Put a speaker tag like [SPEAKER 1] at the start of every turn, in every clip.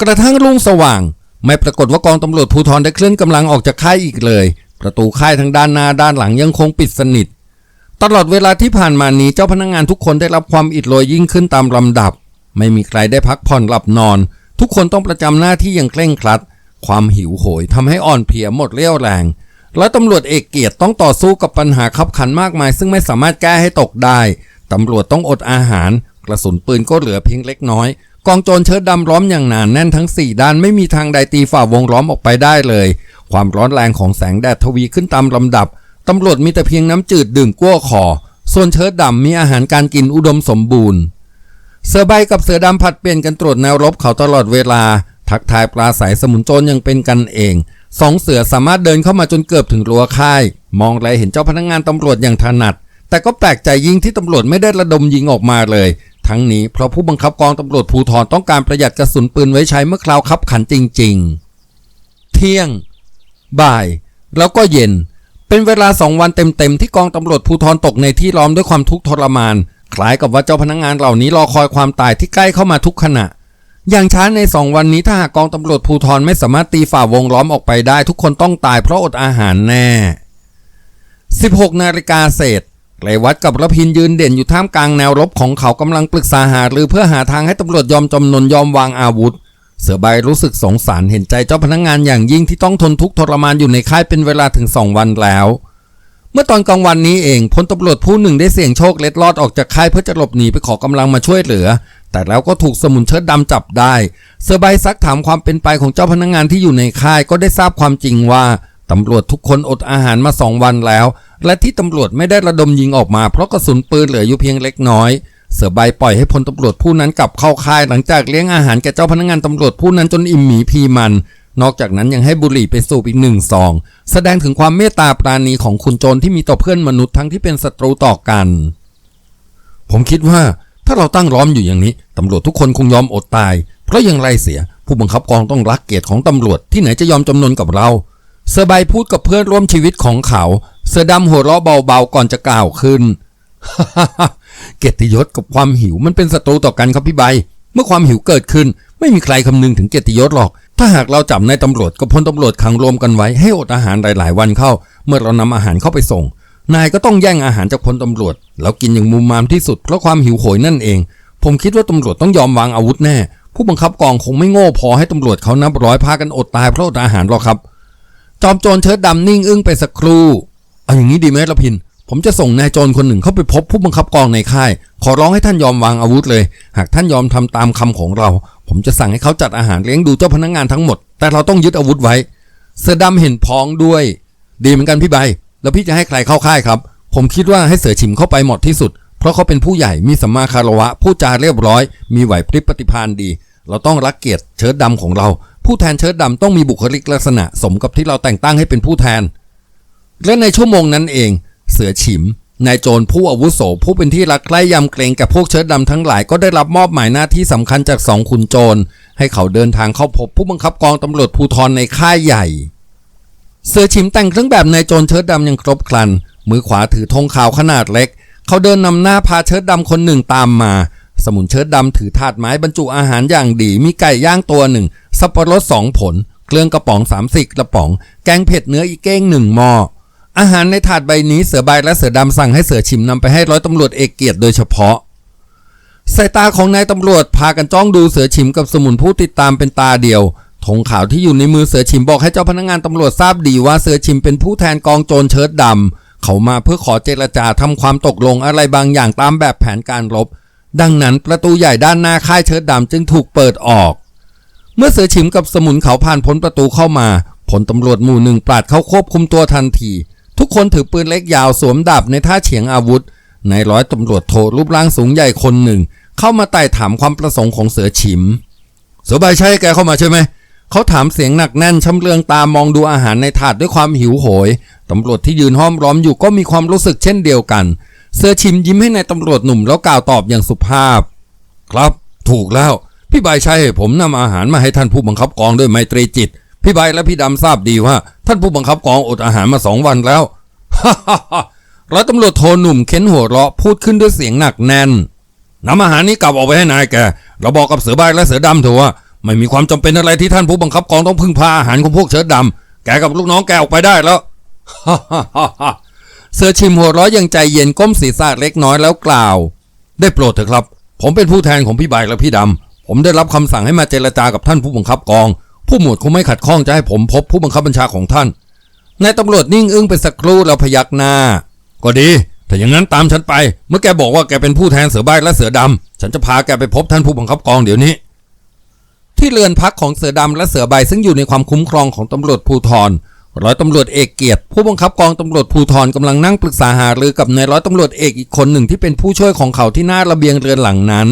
[SPEAKER 1] กระทั่งรุ่งสว่าง ไม่ปรากฏว่ากองตำรวจภูธรได้เคลื่อนกำลังออกจากค่ายอีกเลย ประตูค่ายทางด้านหน้าด้านหลังยังคงปิดสนิท ตลอดเวลาที่ผ่านมานี้เจ้าพนักงานทุกคนได้รับความอิดโรยยิ่งขึ้นตามลำดับ ไม่มีใครได้พักผ่อนหลับนอน ทุกคนต้องประจำหน้าที่อย่างเคร่งครัด ความหิวโหยทำให้อ่อนเพลียหมดเรี่ยวแรงและตำรวจเอกเกียรติต้องต่อสู้กับปัญหาขับขันมากมาย ซึ่งไม่สามารถแก้ให้ตกได้ ตำรวจต้องอดอาหาร กระสุนปืนก็เหลือเพียงเล็กน้อย กองโจรเชิดดำล้อมอย่างหนานแน่นทั้ง 4 ด้านไม่มีทางใดตีฝ่าวงล้อมออกไปได้เลย ความร้อนแรงของแสงแดดทวีขึ้นตามลำดับตำรวจมีแต่เพียงน้ำจืดดื่มกั้วคอส่วนเชิดดำมีอาหารการกินอุดมสมบูรณ์ เสือใบกับเสือดำผัดเปลี่ยนกันตรวจแนวรบเขาตลอดเวลา ทักทายปลาใสสมุนโจรยังเป็นกันเองสองเสือสามารถเดินเข้ามาจนเกือบถึงรั้วค่าย มองแลเห็นเจ้าพนักงานตำรวจอย่างถนัด แต่ก็แปลกใจยิ่งที่ตำรวจไม่ได้ระดมยิงออกมาเลย ทั้งนี้เพราะผู้บังคับกองตำรวจภูธรต้องการประหยัดกระสุนปืนไว้ใช้เมื่อคราวคับขันจริง ๆ เที่ยง บ่าย แล้วก็เย็น เป็นเวลาสองวันเต็มๆที่กองตำรวจภูธรตกในที่ล้อมด้วยความทุกข์ทรมาน คล้ายกับว่าเจ้าพนักงานเหล่านี้รอคอยความตายที่ใกล้เข้ามาทุกขณะ อย่างช้าในสองวันนี้ถ้าหากกองตำรวจภูธรไม่สามารถตีฝ่าวงล้อมออกไปได้ ทุกคนต้องตายเพราะอดอาหารแน่ 16นาฬิกาเศษ ไกลวัดกับรพินยืนเด่นอยู่ท่ามกลางแนวรบของเขากำลังปรึกษาหารือเพื่อหาทางให้ตำรวจยอมจำนนยอมวางอาวุธ เสือใบรู้สึกสงสารเห็นใจเจ้าพนักงานอย่างยิ่งที่ต้องทนทุกข์ทรมานอยู่ในค่ายเป็นเวลาถึงสองวันแล้ว เมื่อตอนกลางวันนี้เองพลตำรวจผู้หนึ่งได้เสี่ยงโชคเล็ดลอดออกจากค่ายเพื่อจะหลบหนีไปขอกำลังมาช่วยเหลือ แต่แล้วก็ถูกสมุนเชิดดำจับได้ เสือใบซักถามความเป็นไปของเจ้าพนักงานที่อยู่ในค่ายก็ได้ทราบความจริงว่าตำรวจทุกคนอดอาหารมาสองวันแล้ว และที่ตำรวจไม่ได้ระดมยิงออกมาเพราะกระสุนปืนเหลืออยู่เพียงเล็กน้อย เสือใบปล่อยให้พลตำรวจผู้นั้นกลับเข้าค่ายหลังจากเลี้ยงอาหารแก่เจ้าพนักงานตำรวจผู้นั้นจนอิ่มหมีพีมัน นอกจากนั้นยังให้บุหรี่ไปสูบอีกหนึ่งซอง แสดงถึงความเมตตาปราณีของคุณโจรที่มีต่อเพื่อนมนุษย์ทั้งที่เป็นศัตรูต่อกัน ผมคิดว่าถ้าเราตั้งล้อมอยู่อย่างนี้ตำรวจทุกคนคงยอมอดตาย เพราะอย่างไรเสีย ผู้บังคับกองต้องรักเกียรติของตำรวจที่ไหนจะยอมจำนนกับเรา เสือใบพูดกับเพื่อนร่วมชีวิตของเขา เสือดำหัวเราะเบาๆก่อนจะกล่าวขึ้นเกียรติยศกับความหิวมันเป็นศัตรูต่อกันครับพี่ใบ เมื่อความหิวเกิดขึ้น ไม่มีใครคำนึงถึงเกียรติยศหรอก ถ้าหากเราจับนายตำรวจกับพลตำรวจขังรวมกันไว้ให้อดอาหารหลาย ๆ วันเข้า เมื่อเรานำอาหารเข้าไปส่ง นายก็ต้องแย่งอาหารจากพลตำรวจ แล้วกินอย่างมุมมามที่สุดเพราะความหิวโหยนั่นเอง ผมคิดว่าตำรวจต้องยอมวางอาวุธแน่ ผู้บังคับกองคงไม่โง่พอให้ตำรวจเขานับร้อยพากันอดตายเพราะอดอาหารหรอกครับ จอมโจรเชิดดำนิ่งอึ้งไปสักครู่เอาอย่างนี้ดีไหมละพิน ผมจะส่งนายโจรคนหนึ่งเข้าไปพบผู้บังคับกองในค่าย ขอร้องให้ท่านยอมวางอาวุธเลย หากท่านยอมทำตามคำของเรา ผมจะสั่งให้เขาจัดอาหารเลี้ยงดูเจ้าพนักงานทั้งหมด แต่เราต้องยึดอาวุธไว้ เสือดำเห็นพ้องด้วย ดีเหมือนกันพี่ใบ แล้วพี่จะให้ใครเข้าค่ายครับ ผมคิดว่าให้เสือฉิมเข้าไปเหมาะที่สุด เพราะเขาเป็นผู้ใหญ่มีสัมมาคารวะพูดจาเรียบร้อย มีไหวพริบปฏิภาณดี เราต้องรักเกียรติเชิดดำของเรา ผู้แทนเชิดดำต้องมีบุคลิกลักษณะสมกับที่เราแต่งตั้งให้เป็นผู้แทน และในชั่วโมงนั้นเอง เสือฉิมนายโจรผู้อาวุโสผู้เป็นที่รักใคร่ยำเกรงกับพวกเชิดดำทั้งหลายก็ได้รับมอบหมายหน้าที่สำคัญจากสองขุนโจร ให้เขาเดินทางเข้าพบผู้บังคับกองตำรวจภูธรในค่ายใหญ่ เสือฉิมแต่งเครื่องแบบนายโจรเชิดดำยังครบครัน มือขวาถือธงขาวขนาดเล็ก เขาเดินนำหน้าพาเชิดดำคนหนึ่งตามมา สมุนเชิดดำถือถาดไม้บรรจุอาหารอย่างดี มีไก่ย่างตัวหนึ่ง สับปะรดสองผล เครื่องกระป๋องสามสิบกระป๋อง แกงเผ็ดเนื้ออีเก้งหนึ่งหม้อ อาหารในถาดใบนี้เสือใบและเสือดำสั่งให้เสือฉิมนำไปให้ร้อยตำรวจเอกเกียรติโดยเฉพาะ สายตาของนายตำรวจพากันจ้องดูเสือฉิมกับสมุนผู้ติดตามเป็นตาเดียวธงขาวที่อยู่ในมือเสือฉิมบอกให้เจ้าพนักงานตำรวจทราบดีว่าเสือฉิมเป็นผู้แทนกองโจรเชิดดำเขามาเพื่อขอเจรจาทำความตกลงอะไรบางอย่างตามแบบแผนการรบ ดังนั้นประตูใหญ่ด้านหน้าค่ายเชิดดำจึงถูกเปิดออก เมื่อเสือฉิมกับสมุนเขาผ่านพ้นประตูเข้ามาผลตำรวจหมู่หนึ่งปราดเข้าควบคุมตัวทันที ทุกคนถือปืนเล็กยาวสวมดาบในท่าเฉียงอาวุธ ในร้อยตำรวจโทรูปร่างสูงใหญ่คนหนึ่ง เข้ามาไต่ถามความประสงค์ของเสือฉิมเสือใบใช่แกเข้ามาใช่ไหมเขาถามเสียงหนักแน่นชำเลืองตามองดูอาหารในถาดด้วยความหิวโหย ตำรวจที่ยืนห้อมล้อมอยู่ก็มีความรู้สึกเช่นเดียวกัน เสือชิมยิ้มให้ในายตำรวจหนุ่มแล้วกล่าวตอบอย่างสุภาพ ครับถูกแล้ว พี่ใบชัยให้ผมนำอาหารมาให้ท่านผู้บังคับกองด้วยไมตรีจิต พี่ใบและพี่ดำทราบดีว่า ท่านผู้บังคับกองอดอาหารมาสองวันแล้วฮ่าฮ่าร้อยตำรวจโทหนุ่มเค้นหัวเราะพูดขึ้นด้วยเสียงหนักแน่นนำอาหารนี้กลับออกไปให้นายแกเราบอกกับเสือใบและเสือดำเถอะว่าไม่มีความจำเป็นอะไรที่ท่านผู้บังคับกองต้องพึ่งพาอาหารของพวกเชิดดำแกกับลูกน้องแกออกไปได้แล้ว เสือชิมหัวราะอยังใจเย็นก้มศีรษะเล็กน้อยแล้วกล่าว ได้โปรดเถอะครับ ผมเป็นผู้แทนของพี่ใบและพี่ดำ ผมได้รับคำสั่งให้มาเจรจากับท่านผู้บังคับกอง ผู้หมวดคงไม่ขัดข้องจะให้ผมพบผู้บังคับบัญชาของท่านนายตำรวจนิ่งอึ้งไปสักครู่แล้วพยักหน้า ก็ดีถ้าอย่างนั้นตามฉันไป เมื่อแกบอกว่าแกเป็นผู้แทนเสือใบและเสือดำ ฉันจะพาแกไปพบท่านผู้บังคับกองเดี๋ยวนี้ ที่เรือนพักของเสือดำและเสือใบซึ่งอยู่ในความคุ้มครองของตำรวจภูธร ร้อยตำรวจเอกเกียรติผู้บังคับกองตำรวจภูธรกำลังนั่งปรึกษาหารือกับนายร้อยตำรวจเอกอีกคนหนึ่งที่เป็นผู้ช่วยของเขาที่หน้าระเบียงเรือนหลังนั้น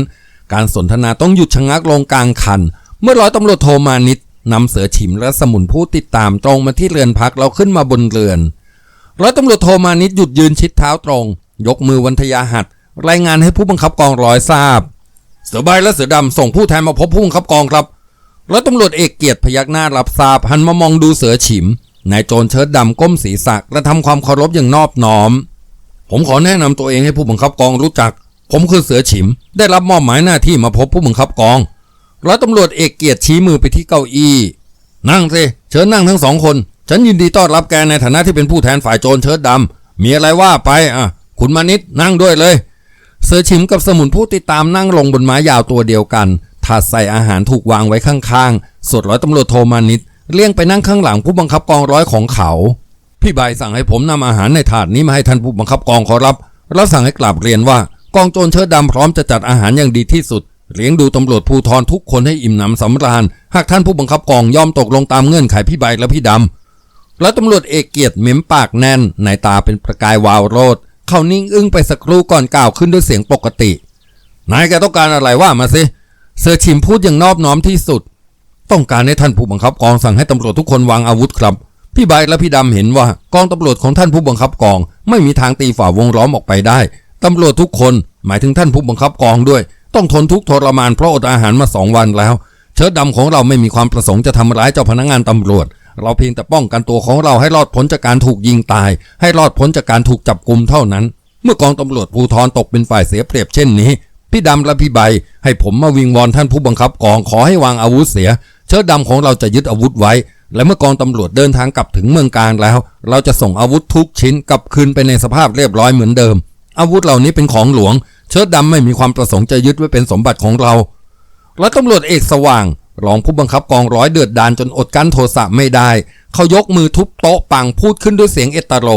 [SPEAKER 1] การสนทนาต้องหยุดชะงักลงกลางคัน เมื่อร้อยตำรวจโทมานิดนำเสือฉิมและสมุนผู้ติดตามตรงมาที่เรือนพักแล้วขึ้นมาบนเรือน ร้อยตำรวจโทมานิดหยุดยืนชิดเท้าตรง ยกมือวันทยาหัดรายงานให้ผู้บังคับกองร้อยทราบ เสือใบและเสือดำส่งผู้แทนมาพบผู้บังคับกองครับร้อยตำรวจเอกเกียรติพยักหน้ารับทราบหันมามองดูเสือฉิม นายโจรเชิดดำก้มศีรษะกระทำความเคารพอย่างนอบน้อม ผมขอแนะนำตัวเองให้ผู้บังคับกองรู้จัก ผมคือเสือฉิม ได้รับมอบหมายหน้าที่มาพบผู้บังคับกองร้อยตำรวจเอกเกียรติชี้มือไปที่เก้าอี้นั่งสิเชิญนั่งทั้งสองคน ฉันยินดีต้อนรับแกในฐานะที่เป็นผู้แทนฝ่ายโจรเชิดดำมีอะไรว่าไปอะ คุณมานิดนั่งด้วยเลย เสือฉิมกับสมุนผู้ติดตามนั่งลงบนไม้ยาวตัวเดียวกันถาดใส่อาหารถูกวางไว้ข้างๆส่วนร้อยตำรวจโทมานิด เลี่ยงไปนั่งข้างหลังผู้บังคับกองร้อยของเขา พี่ใบสั่งให้ผมนำอาหารในถาดนี้มาให้ท่านผู้บังคับกองขอรับ แล้วสั่งให้กลับเรียนว่ากองโจรเชิดดำพร้อมจะจัดอาหารอย่างดีที่สุด เลี้ยงดูตำรวจภูธรทุกคนให้อิ่มหนำสำราญ หากท่านผู้บังคับกองยอมตกลงตามเงื่อนไขพี่ใบและพี่ดำแล้วตำรวจเอกเกียรติเม้มปากแน่นในตาเป็นประกายวาวโรดเขานิ่งอึ้งไปสักครู่ก่อนกล่าวขึ้นด้วยเสียงปกติ นายแกต้องการอะไรว่ามาสิ เสือชิมพูดอย่างนอบน้อมที่สุด ต้องการให้ท่านผู้บังคับกองสั่งให้ตำรวจทุกคนวางอาวุธครับ พี่ใบและพี่ดำเห็นว่ากองตำรวจของท่านผู้บังคับกอง ไม่มีทางตีฝ่าวงล้อมออกไปได้ตำรวจทุกคน หมายถึงท่านผู้บังคับกองด้วย ต้องทนทุกข์ทรมานเพราะอดอาหารมาสองวันแล้ว เชิดดำของเราไม่มีความประสงค์จะทำร้ายเจ้าพนักงานตำรวจ เราเพียงแต่ป้องกันตัวของเราให้รอดพ้นจากการถูกยิงตาย ให้รอดพ้นจากการถูกจับกุมเท่านั้น เมื่อกองตำรวจภูธรตกเป็นฝ่ายเสียเปรียบเช่นนี้พี่ดำและพี่ใบ ให้ผมมาวิงวอนท่านผู้บังคับกองขอให้วางอาวุธเสีย เชิดดำของเราจะยึดอาวุธไว้ และเมื่อกองตำรวจเดินทางกลับถึงเมืองการแล้ว เราจะส่งอาวุธทุกชิ้นกลับคืนไปในสภาพเรียบร้อยเหมือนเดิม อาวุธเหล่านี้เป็นของหลวง เชิดดำไม่มีความประสงค์จะยึดไว้เป็นสมบัติของเราร้อยตำรวจเอกสว่างรองผู้บังคับกองร้อยเดือดดานจนอดกั้นโทสะไม่ได้ เขายกมือทุบโต๊ะปังพูดขึ้นด้วยเสียงเอตโร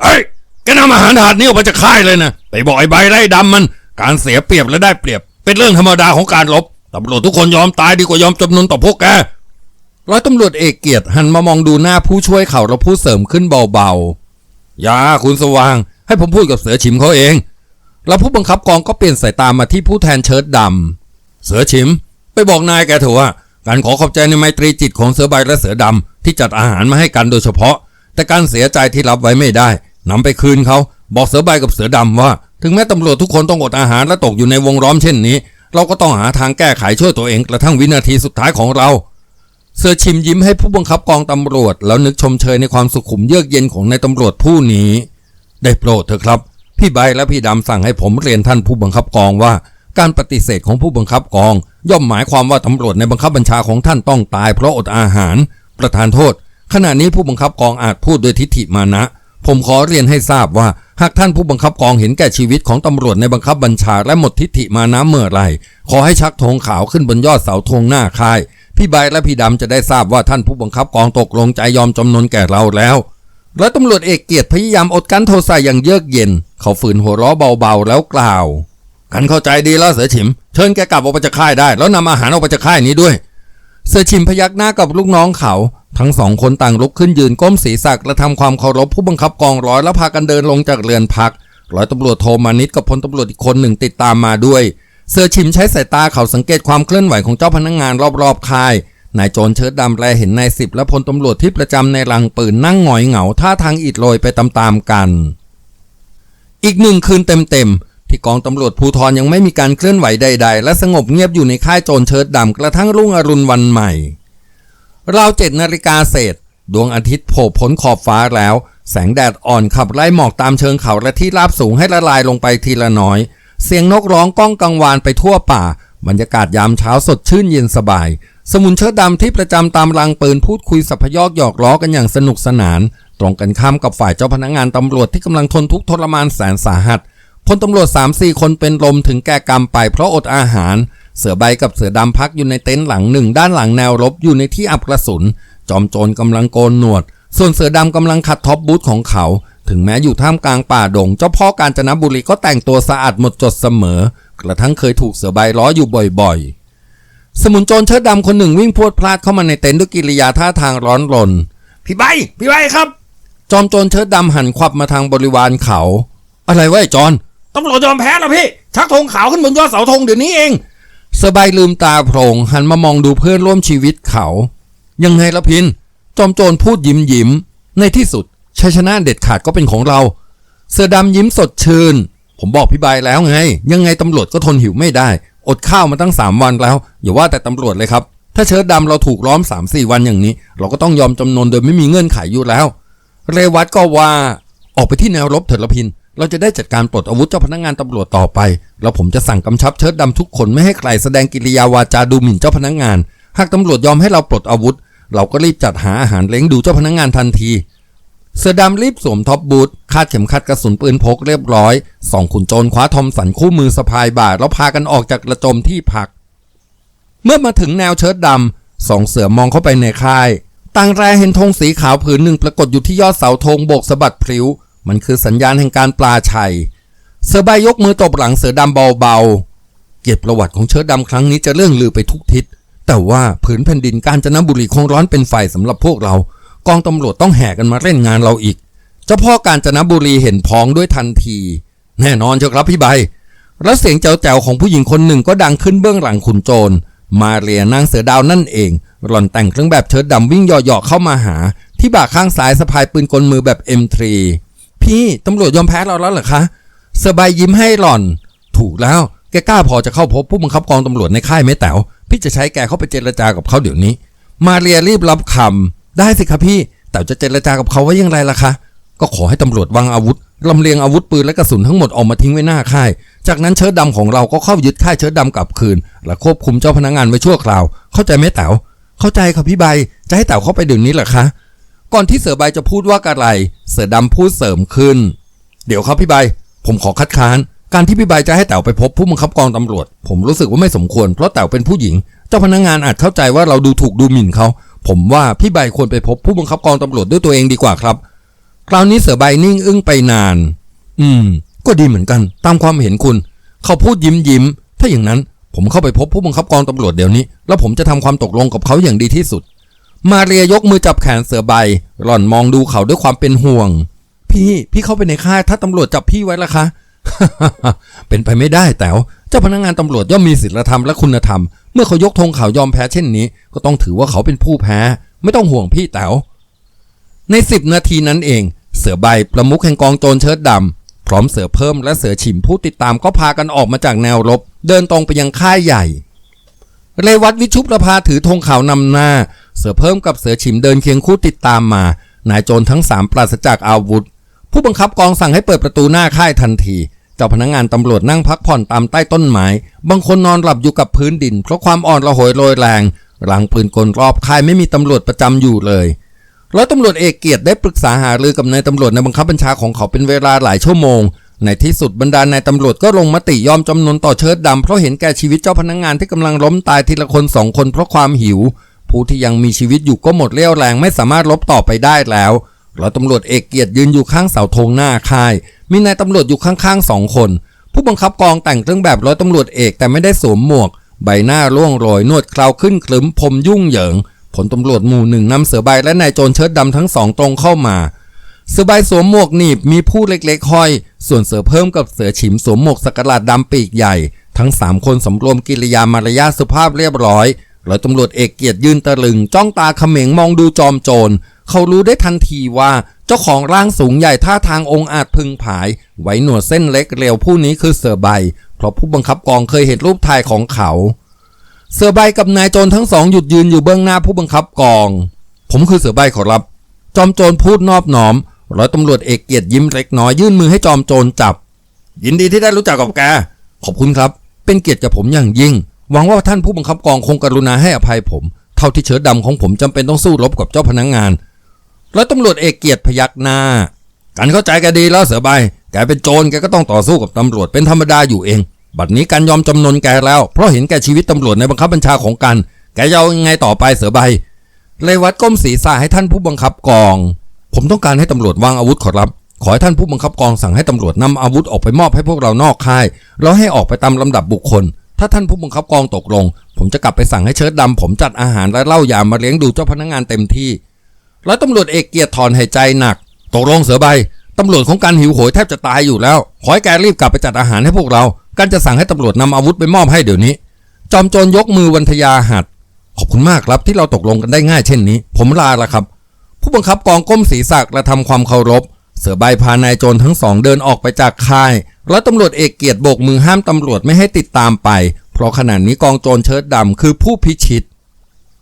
[SPEAKER 1] เอ้ยแกนำอาหารถาดนี้ออกไปจากค่ายเลยนะไปบอกไอ้ใบไล่ดำมัน การเสียเปรียบและได้เปรียบ เป็นเรื่องธรรมดาของการลบ ตำรวจทุกคนยอมตายดีกว่ายอมจำนนต่อพวกแกร้อยตำรวจเอกเกียรติหันมามองดูหน้าผู้ช่วยเขาแล้วพูดเสริมขึ้นเบาๆ อย่าคุณสว่าง ให้ผมพูดกับเสือฉิมเขาเอง แล้วผู้บังคับกองก็เปลี่ยนสายตามาที่ผู้แทนเชิดดำเสือฉิม ไปบอกนายแกเถอะว่าการขอขอบใจในไมตรีจิตของเสือใบและเสือดำที่จัดอาหารมาให้กันโดยเฉพาะ แต่การเสียใจที่รับไว้ไม่ได้นำไปคืนเขาบอกเสือใบกับเสือดำว่า ถึงแม้ตำรวจทุกคนต้องอดอาหารและตกอยู่ในวงล้อมเช่นนี้ เราก็ต้องหาทางแก้ไขช่วยตัวเองกระทั่งวินาทีสุดท้ายของเรา เสือชิมยิ้มให้ผู้บังคับกองตำรวจ แล้วนึกชมเชยในความสุขุมเยือกเย็นของนายตำรวจผู้นี้ ได้โปรดเถอะครับ พี่ใบและพี่ดำสั่งให้ผมเรียนท่านผู้บังคับกองว่า การปฏิเสธของผู้บังคับกอง ย่อมหมายความว่าตำรวจในบังคับบัญชาของท่านต้องตายเพราะอดอาหาร ประธานโทษ ขณะนี้ผู้บังคับกองอาจพูดด้วยทิฏฐิมานะ ผมขอเรียนให้ทราบว่า หากท่านผู้บังคับกองเห็นแก่ชีวิตของตำรวจในบังคับบัญชาและหมดทิฏฐิมานะเมื่อไรขอให้ชักธงขาวขึ้นบนยอดเสาธงหน้าค่าย พี่ใบและพี่ดำจะได้ทราบว่าท่านผู้บังคับกองตกลงใจยอมจำนนแก่เราแล้วและตำรวจเอกเกียรติพยายามอดกั้นโทสะอย่างเยือกเย็น เขาฝืนหัวเราะเบาๆแล้วกล่าวกันเข้าใจดีแล้วเสือฉิม เชิญแกกลับออกไปจากค่ายได้ แล้วนำอาหารออกไปจากค่ายนี้ด้วย เสือฉิมพยักหน้ากับลูกน้องเขา ทั้งสองคนต่างลุกขึ้นยืนก้มศีรษะและทำความเคารพผู้บังคับกองร้อยแล้วพากันเดินลงจากเรือนพัก ร้อยตำรวจโทมานิดกับพลตำรวจอีกคนหนึ่งติดตามมาด้วย เสือฉิมใช้สายตาเขาสังเกตความเคลื่อนไหวของเจ้าพนักงานรอบๆค่าย นายโจรเชิดดำแลเห็นนายสิบและพลตำรวจที่ประจำในรังปืนนั่งหงอยเหงาท่าทางอิดโรยไปตามๆกัน อีกหนึ่งคืนเต็มๆที่กองตำรวจภูธรยังไม่มีการเคลื่อนไหวใด ๆ และสงบเงียบอยู่ในค่ายโจรเชิดดำกระทั่งรุ่งอรุณวันใหม่ ราวเจ็ดนาฬิกาเศษ ดวงอาทิตย์โผล่พ้นขอบฟ้าแล้ว แสงแดดอ่อนขับไล่หมอกตามเชิงเขาและที่ราบสูงให้ละลายลงไปทีละน้อย เสียงนกร้องก้องกังวานไปทั่วป่า บรรยากาศยามเช้าสดชื่นเย็นสบาย สมุนเชิดดำที่ประจำตามรางปืนพูดคุยสัพยอกหยอกล้อกันอย่างสนุกสนาน ตรงกันข้ามกับฝ่ายเจ้าพนักงานตำรวจที่กำลังทนทุกข์ทรมานแสนสาหัสพลตำรวจ3-4คนเป็นลมถึงแก่กรรมไปเพราะอดอาหาร เสือใบกับเสือดำพักอยู่ในเต็นท์หลังหนึ่งด้านหลังแนวรบอยู่ในที่อับกระสุน จอมโจรกำลังโกนหนวด ส่วนเสือดำกำลังขัดท็อปบูทของเขา ถึงแม้อยู่ท่ามกลางป่าดง เจ้าพ่อกาญจนบุรีก็แต่งตัวสะอาดหมดจดเสมอ กระทั่งเคยถูกเสือใบล้ออยู่บ่อยๆ สมุนโจรเชิดดำคนหนึ่งวิ่งพรวดพลาดเข้ามาในเต็นท์ด้วยกิริยาท่าทางร้อนรน
[SPEAKER 2] พี่ใบพี่ใบครับ
[SPEAKER 1] จอมโจรเชิดดำหันควับมาทางบริวารเขา อะไรวะไอ้จอน
[SPEAKER 2] ตำรวจยอมแพ้แล้วพี่ ชักธงขาวขึ้นบนยอดเสาธงเดี๋ยวนี้เอง
[SPEAKER 1] สบายลืมตาโพลงหันมามองดูเพื่อนร่วมชีวิตเขา ยังไงละพิน จอมโจรพูดยิ้มยิ้ม ในที่สุดชัยชนะเด็ดขาดก็เป็นของเรา เสือดำยิ้มสดชื่น ผมบอกพี่ใบายแล้วไง ยังไงตำรวจก็ทนหิวไม่ได้ อดข้าวมาตั้งสามวันแล้ว อย่าว่าแต่ตำรวจเลยครับ ถ้าเชิดดำเราถูกล้อมสามสี่วันอย่างนี้ เราก็ต้องยอมจำนนโดยไม่มีเงื่อนไขอยู่แล้ว เรวัตก็ว่า ออกไปที่แนวรบเถิดละพิน เราจะได้จัดการปลดอาวุธเจ้าพนักงานตำรวจต่อไป แล้วผมจะสั่งกำชับเชิดดำทุกคนไม่ให้ใครแสดงกิริยาวาจาดูหมิ่นเจ้าพนักงาน หากตำรวจยอมให้เราปลดอาวุธ เราก็รีบจัดหาอาหารเลี้ยงดูเจ้าพนักงานทันที เสือดำรีบสวมท็อปบูทคาดเข็มขัดกระสุนปืนพกเรียบร้อยสองขุนโจรคว้าทอมสันคู่มือสะพายบ่าแล้วพากันออกจากกระโจมที่พัก เมื่อมาถึงแนวเชิดดำสองเสือมองเข้าไปในค่ายต่างแรเห็นธงสีขาวผืนหนึ่งปรากฏอยู่ที่ยอดเสาธงโบกสะบัดพลิ้ว มันคือสัญญาณแห่งการปลาชัย เสือใบยกมือตบหลังเสือดำเบาๆ เกียรติประวัติของเชิดดำครั้งนี้จะเรื่องลือไปทุกทิศ แต่ว่าผืนแผ่นดินกาญจนบุรีคงร้อนเป็นไฟสำหรับพวกเรา กองตำรวจต้องแห่กันมาเล่นงานเราอีก เจ้าพ่อกาญจนบุรีเห็นพ้องด้วยทันที แน่นอนเจ้าครับพี่ใบแล้วเสียงแจ๋วๆของผู้หญิงคนหนึ่งก็ดังขึ้นเบื้องหลังขุนโจร มาเรียนางเสือดาวนั่นเอง หล่อนแต่งเครื่องแบบเชิ้ตดำวิ่งหยาะๆเข้ามาหา ที่บ่าข้างซ้ายสะพายปืนกลมือแบบ M3 พี่ตำรวจยอมแพ้เราแล้วเหรอคะเสบายยิ้มให้หล่อน ถูกแล้วแกกล้าพอจะเข้าพบผู้บังคับกองตำรวจในค่ายไหมแต๋วพี่จะใช้แกเข้าไปเจรจากับเขาเดี๋ยวนี้ มาเรียรีบรับคำได้สิครับพี่ แต่จะเจรจากับเขาไว้อย่างไรล่ะคะก็ขอให้ตำรวจวางอาวุธลำเลียงอาวุธปืนและกระสุนทั้งหมดออกมาทิ้งไว้หน้าค่าย จากนั้นเชิดดำของเราก็เข้ายึดค่ายเชิดดำกลับคืน และควบคุมเจ้าพนักงานไว้ชั่วคราว เข้าใจไหมแต๋วเข้าใจครับพี่ใบ จะให้แต๋วเข้าไปเดี๋ยวนี้เหรอคะ ก่อนที่เสือใบจะพูดว่าอะไร เสือดำพูดเสริมขึ้น เดี๋ยวครับพี่ใบ ผมขอคัดค้าน การที่พี่ใบจะให้แต๋วไปพบผู้บังคับกองตำรวจ ผมรู้สึกว่าไม่สมควรเพราะแต๋วเป็นผู้หญิง เจ้าพนักงานอาจเข้าใจว่าเราดูถูกดูหมิ่นเขา ผมว่าพี่ใบควรไปพบผู้บังคับกองตำรวจด้วยตัวเองดีกว่าครับ คราวนี้เสือใบนิ่งอึ้งไปนาน อืม ก็ดีเหมือนกัน ตามความเห็นคุณ เขาพูดยิ้มยิ้ม ถ้าอย่างนั้นผมเข้าไปพบผู้บังคับกองตำรวจเดี๋ยวนี้ แล้วผมจะทำความตกลงกับเขาอย่างดีที่สุด มาเรียยกมือจับแขนเสือใบ หล่อนมองดูเขาด้วยความเป็นห่วง พี่พี่เข้าไปในค่ายถ้าตำรวจจับพี่ไว้ละคะ เป็นไปไม่ได้แต๋วเจ้าพนักงานตำรวจย่อมมีศีลธรรมและคุณธรรม เมื่อเขายกธงขาวยอมแพ้เช่นนี้ ก็ต้องถือว่าเขาเป็นผู้แพ้ ไม่ต้องห่วงพี่แต๋วในสิบนาทีนั้นเอง เสือใบประมุขแห่งกองโจรเชิดดำพร้อมเสือเพิ่มและเสือฉิมผู้ติดตามก็พากันออกมาจากแนวรบ เดินตรงไปยังค่ายใหญ่เรวัตวิชุประภาถือธงขาวนำหน้า เสือเพิ่มกับเสือฉิมเดินเคียงคู่ติดตามมา นายโจรทั้งสามปราศจากอาวุธ ผู้บังคับกองสั่งให้เปิดประตูหน้าค่ายทันที เจ้าพนักงานตำรวจนั่งพักผ่อนตามใต้ต้นไม้ บางคนนอนหลับอยู่กับพื้นดิน เพราะความอ่อนระหยโรยแรง หลังปืนกลรอบค่ายไม่มีตำรวจประจำอยู่เลยร้อยตำรวจเอกเกียรติได้ปรึกษาหารือกับนายตำรวจในบังคับบัญชาของเขาเป็นเวลาหลายชั่วโมง ในที่สุดบรรดานายตำรวจก็ลงมติยอมจำนนต่อเชิดดำเพราะเห็นแก่ชีวิตเจ้าพนักงานที่กำลังล้มตายทีละคนสองคนเพราะความหิว ผู้ที่ยังมีชีวิตอยู่ก็หมดเรี่ยวแรงไม่สามารถลบต่อไปได้แล้วร้อยตำรวจเอกเกียรติยืนอยู่ข้างเสาธงหน้าค่าย มีนายตำรวจอยู่ข้างๆสองคน ผู้บังคับกองแต่งเครื่องแบบร้อยตำรวจเอกแต่ไม่ได้สวมหมวก ใบหน้าร่วงโรยนวดเคราขึ้นคลึ้มผมยุ่งเหยิงผลตำรวจหมู่หนึ่งนำเสือใบและนายโจรเชิดดำทั้งสองตรงเข้ามา เสือใบสวมหมวกหนีบมีผู้เล็กๆห้อย ส่วนเสือเพิ่มกับเสือฉิมสวมหมวกสกลาดดำปีกใหญ่ ทั้งสามคนสำรวมกิริยามารยาสุภาพเรียบร้อย ร้อยตำรวจเอกเกียรติยืนตะลึง จ้องตาเขม็งมองดูจอมโจร เขารู้ได้ทันทีว่าเจ้าของร่างสูงใหญ่ท่าทางองค์อาจพึงผาย ไว้หนวดเส้นเล็กเร็วผู้นี้คือเสือใบ เพราะผู้บังคับกองเคยเห็นรูปถ่ายของเขา เสือใบกับนายโจรทั้งสองหยุดยืนอยู่เบื้องหน้าผู้บังคับกอง ผมคือเสือใบขอรับ จอมโจรพูดนอบน้อมร้อยตำรวจเอกเกียรติยิ้มเล็กน้อยยื่นมือให้จอมโจรจับ ยินดีที่ได้รู้จักกับแกขอบคุณครับ เป็นเกียรติกับผมอย่างยิ่ง หวังว่าท่านผู้บังคับกองคงกรุณาให้อภัยผม เท่าที่เชิดดำของผมจำเป็นต้องสู้รบกับเจ้าพนักงงานแล้วตำรวจเอกเกียรติพยักหน้า กันเข้าใจแกดีแล้วเสือใบ แกเป็นโจรแกก็ต้องต่อสู้กับตำรวจเป็นธรรมดาอยู่เอง บัดนี้การยอมจำนนแกแล้ว เพราะเห็นแกชีวิตตำรวจในบังคับบัญชาของกัน แกจะเอายังไงต่อไปเสือใบเลวัตก้มศีรษะให้ท่านผู้บังคับกอง ผมต้องการให้ตำรวจวางอาวุธขอรับ ขอให้ท่านผู้บังคับกองสั่งให้ตำรวจนำอาวุธออกไปมอบให้พวกเรานอกค่าย แล้วให้ออกไปตามลำดับบุคคล ถ้าท่านผู้บังคับกองตกลง ผมจะกลับไปสั่งให้เชิดดำผมจัดอาหารและเหล้ายามาเลี้ยงดูเจ้าพนักงานเต็มที่แล้วตำรวจเอกเกียรติถอนหายใจหนัก ตกลงเสือใบตำรวจของการหิวโหยแทบจะตายอยู่แล้ว ขอให้แกรีบกลับไปจัดอาหารให้พวกเรา การจะสั่งให้ตำรวจนำอาวุธไปมอบให้เดี๋ยวนี้ จอมโจรยกมือวันทยาหัด ขอบคุณมากครับที่เราตกลงกันได้ง่ายเช่นนี้ ผมลาละครับ ผู้บังคับกองก้มศีรษะและทำความเคารพ เสือใบพานายโจรทั้งสองเดินออกไปจากค่าย แล้วตำรวจเอกเกียรติโบกมือห้ามตำรวจไม่ให้ติดตามไป เพราะขณะนี้กองโจรเชิดดำคือผู้พิชิต